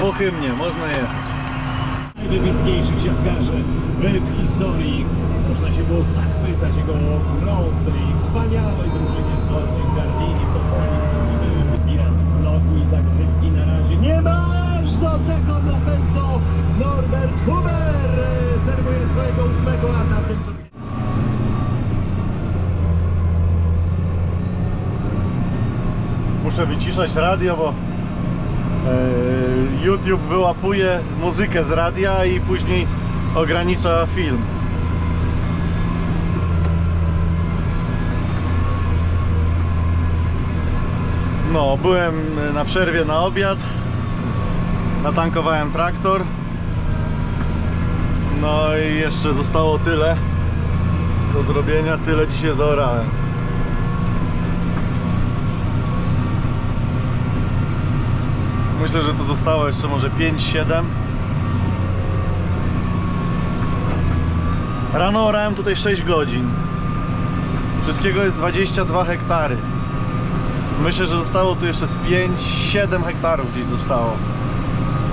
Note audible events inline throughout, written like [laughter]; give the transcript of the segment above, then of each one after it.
Po hymnie, można jechać. najwybitniejszych siatkarzy w historii. Można się było zachwycać jego grą w tej wspaniałej drużynie z Zorcim, Gardini, Topoli. Bilans bloku i zagrywki na razie nie masz do tego momentu. Norbert Huber serwuje swojego ósmego asa w tym turnieju. Muszę wyciszać radio, bo YouTube wyłapuje muzykę z radia i później ogranicza film. No, byłem na przerwie na obiad. Natankowałem traktor. No i jeszcze zostało tyle do zrobienia, tyle dzisiaj zaorałem. Myślę, że tu zostało jeszcze może 5-7. Rano orałem tutaj 6 godzin. Wszystkiego jest 22 hektary. Myślę, że zostało tu jeszcze z 5-7 hektarów gdzieś zostało.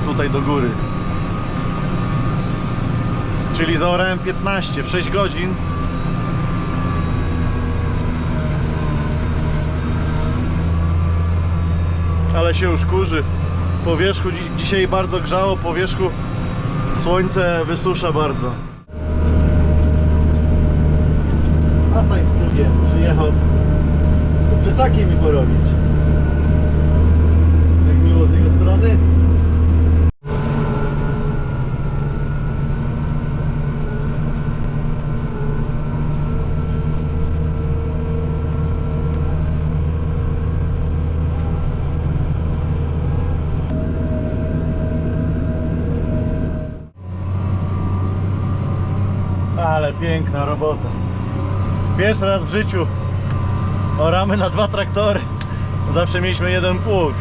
Tutaj do góry. Czyli zaorałem 15 w 6 godzin. Ale się już kurzy. Po wierzchu dzi- dzisiaj bardzo grzało, po wierzchu słońce wysusza bardzo. Asaj z plugiem przyjechał przeczaki mi porobić. Jak miło z jego strony. Ale piękna robota. Pierwszy raz w życiu oramy na dwa traktory. Zawsze mieliśmy jeden pług.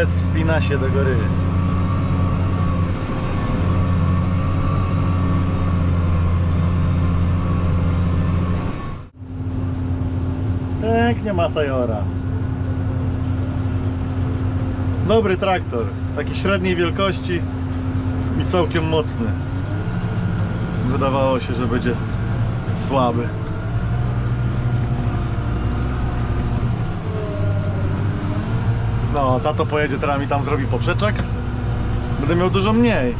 Jest, wspina się do góry. Pięknie Masajora. Dobry traktor, taki średniej wielkości i całkiem mocny. Wydawało się, że będzie słaby. No, tato pojedzie teraz mi tam zrobi poprzeczek. Będę miał dużo mniej.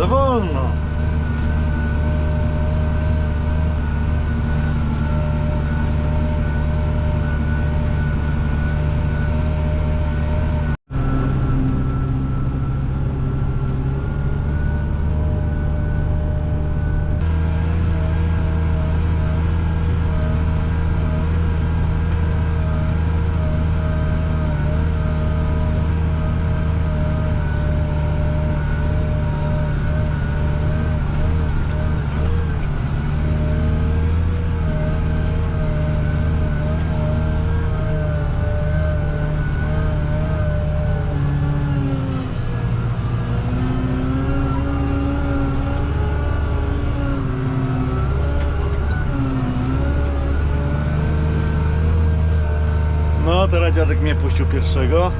Za wolno. Teraz dziadek mnie puścił pierwszego.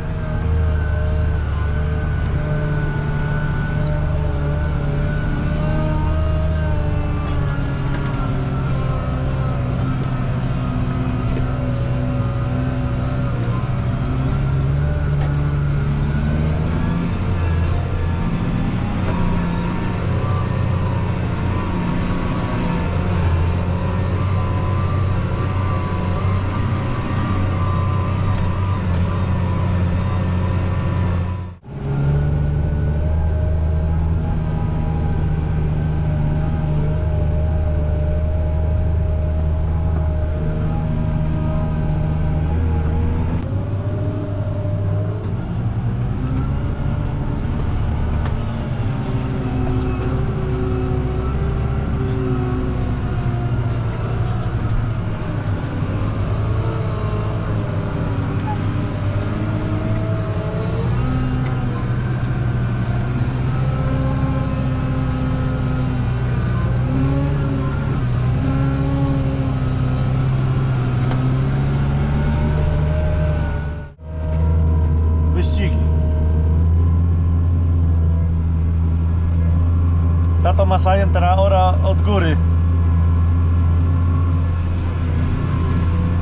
Tato Masajem teraz ora od góry.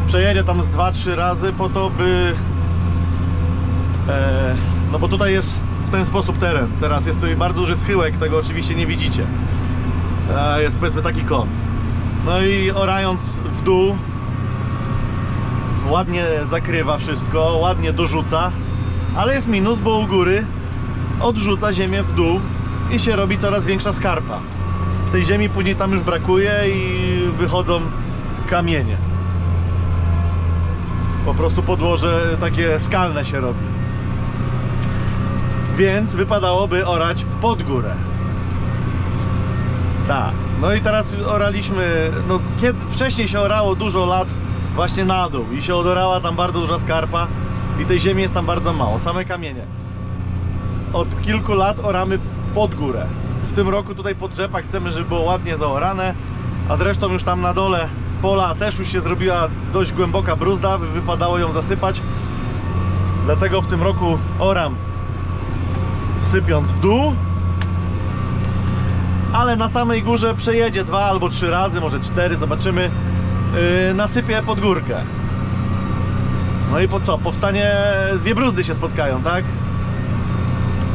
Przejedzie tam z 2-3 razy po to, by... E, no bo tutaj jest w ten sposób teren. Teraz jest tutaj bardzo duży schyłek, tego oczywiście nie widzicie. E, jest powiedzmy taki kąt. No i orając w dół, ładnie zakrywa wszystko, ładnie dorzuca, ale jest minus, bo u góry odrzuca ziemię w dół i się robi coraz większa skarpa. Tej ziemi później tam już brakuje i wychodzą kamienie. Po prostu podłoże takie skalne się robi. Więc wypadałoby orać pod górę. Tak. No i teraz oraliśmy, no kiedy, wcześniej się orało dużo lat właśnie na dół i się odorała tam bardzo duża skarpa i tej ziemi jest tam bardzo mało, same kamienie. Od kilku lat oramy pod górę. W tym roku tutaj pod rzepach chcemy, żeby było ładnie zaorane, a zresztą już tam na dole pola też już się zrobiła dość głęboka bruzda, wy- wypadało ją zasypać. Dlatego w tym roku oram sypiąc w dół, ale na samej górze przejedzie dwa albo trzy razy, może cztery, zobaczymy. Yy, nasypię pod górkę. No i po co? Powstanie, dwie bruzdy się spotkają, tak?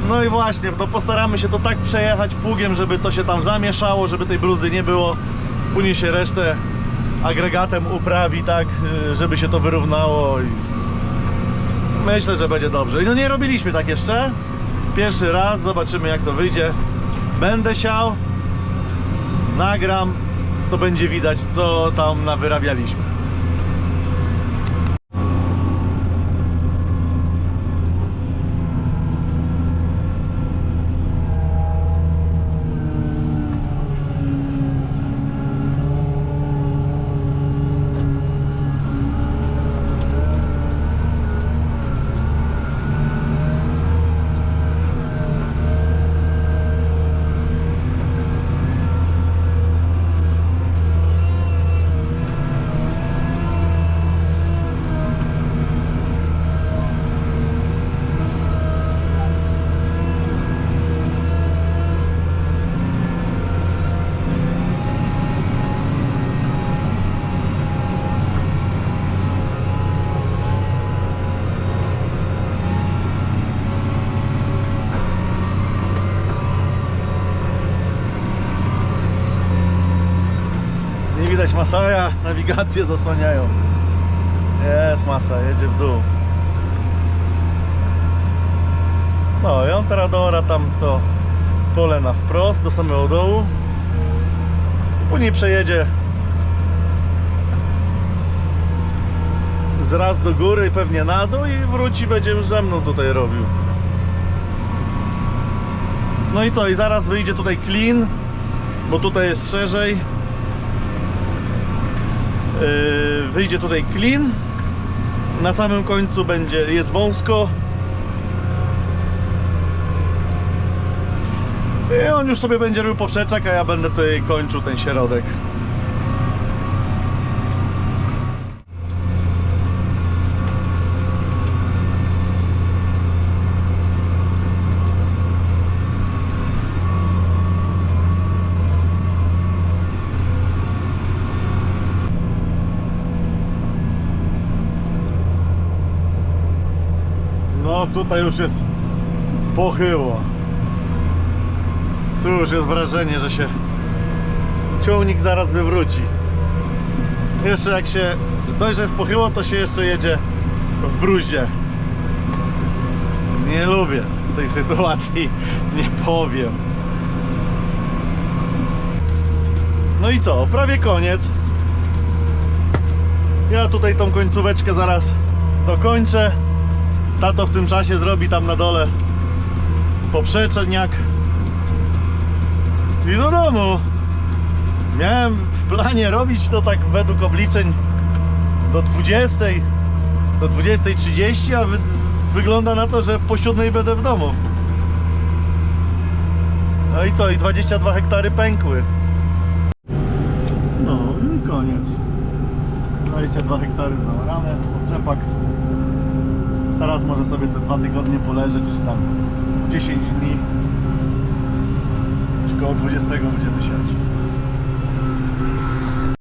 No i właśnie, no postaramy się to tak przejechać pługiem, żeby to się tam zamieszało, żeby tej bruzdy nie było. Później się resztę agregatem uprawi, tak, yy, żeby się to wyrównało i myślę, że będzie dobrze. No nie robiliśmy tak jeszcze. Pierwszy raz, zobaczymy jak to wyjdzie. Będę siał, nagram, to będzie widać co tam nawyrabialiśmy. Nie widać Masaja, nawigację zasłaniają. Jest masa, jedzie w dół. No i on teraz doora tam to pole na wprost do samego dołu. Później przejedzie z raz do góry, pewnie na dół i wróci, będzie już ze mną tutaj robił. No i co, i zaraz wyjdzie tutaj clean, bo tutaj jest szerzej. Yy, wyjdzie tutaj clean. Na samym końcu będzie, jest wąsko. I on już sobie będzie robił poprzeczek, a ja będę tutaj kończył ten środek. Tutaj już jest pochyło. Tu już jest wrażenie, że się ciągnik zaraz wywróci. Jeszcze jak się dość, że jest pochyło, to się jeszcze jedzie w bruździe. Nie lubię tej sytuacji, [laughs] nie powiem. No i co, prawie koniec. Ja tutaj tą końcóweczkę zaraz dokończę. Tato w tym czasie zrobi tam na dole poprzeczniak. I do domu. Miałem w planie robić to tak według obliczeń do 20, do 20.30, a wy, wygląda na to, że po 7 będę w domu. No i co? I 22 hektary pękły. No i koniec. 22 hektary zaorane, rzepak. Teraz może sobie te dwa tygodnie poleżeć, czy tam 10 dni. Już koło 20 będziemy się